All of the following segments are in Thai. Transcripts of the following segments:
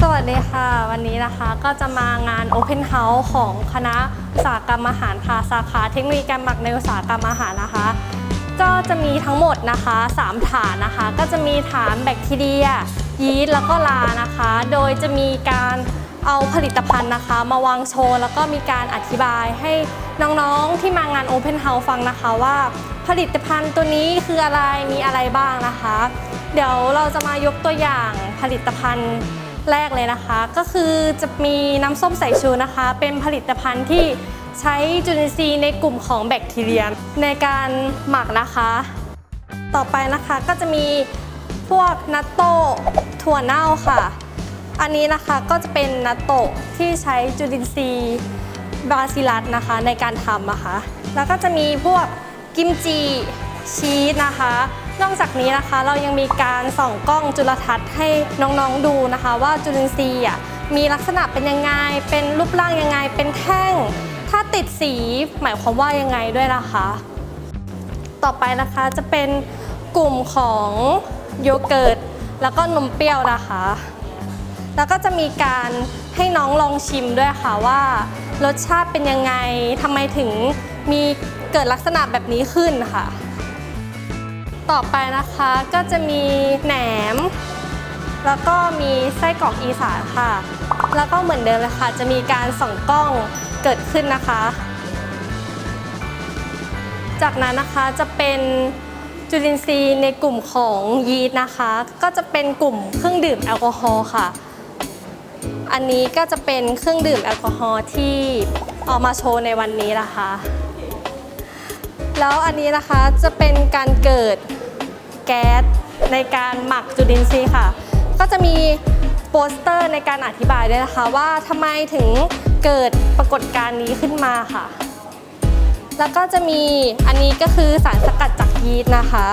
สวัสดีค่ะ วันนี้นะคะก็จะมางาน Open House ของคณะอุตสาหกรรมอาหารค่ะสาขาเทคโนโลยีการหมักในอุตสาหกรรมอาหารนะคะ ก็จะมีทั้งหมดนะคะ 3 ฐานนะคะ ก็จะมีฐานแบคทีเรีย ยีสต์แล้วก็ลานะคะ โดยจะมีการเอาผลิตภัณฑ์นะคะ มาวางโชว์ แล้วก็มีการอธิบายให้น้องๆที่มางาน Open House ฟังนะคะว่า ผลิตภัณฑ์ตัวนี้คืออะไรมีอะไรบ้างนะคะ เดี๋ยวเราจะมายกตัวอย่างผลิตภัณฑ์แรกเลยนะคะ ก็คือจะมีน้ำส้มสายชูนะคะ เป็นผลิตภัณฑ์ที่ใช้จุลินทรีย์ในกลุ่มของแบคทีเรียในการหมักนะคะ ต่อไปนะคะก็จะมีพวกนัตโตะถั่วเน่าค่ะ อันนี้นะคะก็จะเป็นนัตโตะที่ใช้จุลินทรีย์บาซิลัสนะคะในการทำนะคะ แล้วก็จะมีพวก กิมจิชีสนะคะ นอกจากนี้นะคะเรายังมีการส่องกล้องจุลทรรศน์ให้น้องๆดูนะคะ ว่าจุลินทรีย์อะมีลักษณะเป็นยังไง เป็นรูปร่างยังไง เป็นแท่ง ถ้าติดสีหมายความว่ายังไงด้วยนะคะ ต่อไปนะคะจะเป็นกลุ่มของโยเกิร์ตแล้วก็นมเปรี้ยวนะคะ แล้วก็จะมีการให้น้องลองชิมด้วยค่ะว่า รสชาติเป็นยังไงทำไมถึงมีเกิดลักษณะแบบนี้ขึ้นค่ะ ต่อไปนะคะก็จะมีแหนม แล้วก็มีไส้กรอกอีสานค่ะ แล้วก็เหมือนเดิมเลยค่ะ จะมีการส่องกล้องเกิดขึ้นนะคะ จากนั้นนะคะจะเป็นจุลินทรีย์ในกลุ่มของยีสต์นะคะ ก็จะเป็นกลุ่มเครื่องดื่มแอลกอฮอล์ค่ะ อันนี้ก็จะเป็นเครื่องดื่มแอลกอฮอล์ที่เอามาโชว์ในวันนี้นะคะ แล้วอันนี้นะคะจะเป็นการเกิดแก๊สในการหมักจุลินทรีย์ค่ะ ก็จะมีโปสเตอร์ในการอธิบายด้วยนะคะว่าทำไมถึงเกิดปรากฏการณ์นี้ขึ้นมาค่ะ แล้วก็จะมีอันนี้ก็คือสารสกัดจากยีสต์นะคะ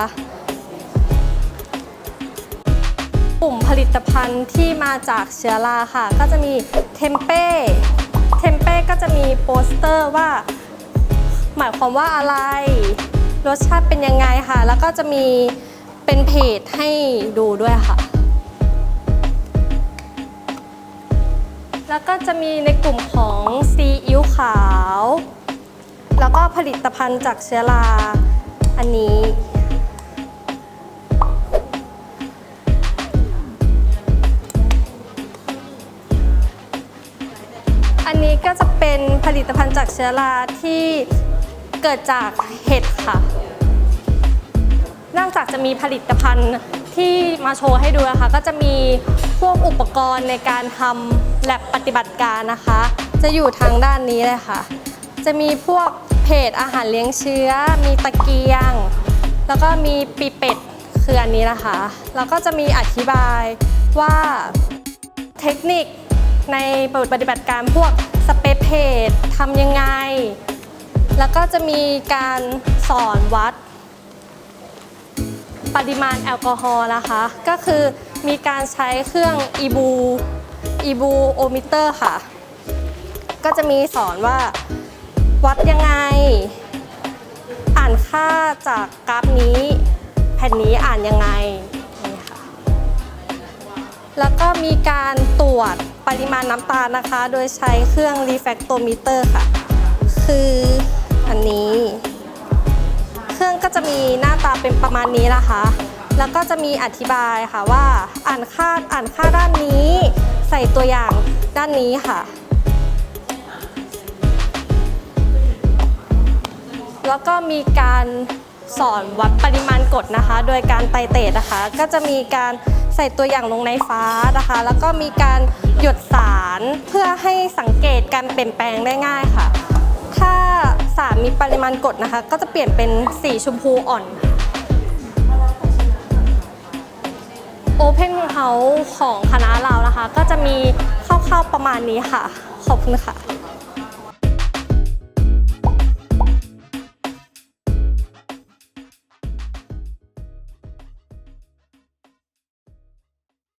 กลุ่มผลิตภัณฑ์ที่มาจากเชื้อราค่ะ ก็จะมีเทมเป้เทมเป้ก็จะมีโปสเตอร์ว่า หมายความว่าอะไร รสชาติเป็นยังไงค่ะ แล้วก็จะมีเป็นเพจให้ดูด้วยค่ะ แล้วก็จะมีในกลุ่มของซีอิ๊วขาว แล้วก็ผลิตภัณฑ์จากเชื้อราอันนี้ อันนี้ก็จะเป็นผลิตภัณฑ์จากเชื้อราที่เกิดจากเห็ดค่ะ นอกจากจะมีผลิตภัณฑ์ที่มาโชว์ให้ดูนะคะ ก็จะมีพวกอุปกรณ์ในการทำแลบปฏิบัติการนะคะ จะอยู่ทางด้านนี้เลยค่ะ จะมีพวกเพจอาหารเลี้ยงเชื้อ มีตะเกียง แล้วก็มีปีเป็ดคืออันนี้นะคะ แล้วก็จะมีอธิบายว่าเทคนิค ในปฏิบัติการพวกสเปซเพจทำยังไง แล้วก็จะมีการสอนวัด ปริมาณแอลกอฮอล์นะคะ ก็คือมีการใช้เครื่องอีบูอีบูโอมิเตอร์ค่ะ ก็จะมีสอนว่าวัดยังไง อ่านค่าจากกราฟนี้ แผ่นนี้อ่านยังไงนี่ค่ะแล้วก็มีการตรวจ ปริมาณน้ำตาลนะคะ โดยใช้เครื่องรีแฟกโตมิเตอร์ค่ะ คืออันนี้ เครื่องก็จะมีหน้าตาเป็นประมาณนี้นะคะ แล้วก็จะมีอธิบายค่ะว่าอ่านค่าอ่านค่าด้านนี้ ใส่ตัวอย่างด้านนี้ค่ะ แล้วก็มีการสอนวัดปริมาณกรดนะคะ โดยการไตเตดนะคะ ก็จะมีการ ใส่ตัวอย่างลงในฟ้านะคะ แล้วก็มีการหยดสารเพื่อให้สังเกตการเปลี่ยนแปลงได้ง่ายค่ะ ถ้าสารมีปริมาณกรดนะคะ ก็จะเปลี่ยนเป็นสีชมพูอ่อน Open House ของคณะเรานะคะ ก็จะมีคร่าวๆประมาณนี้ค่ะ ขอบคุณค่ะ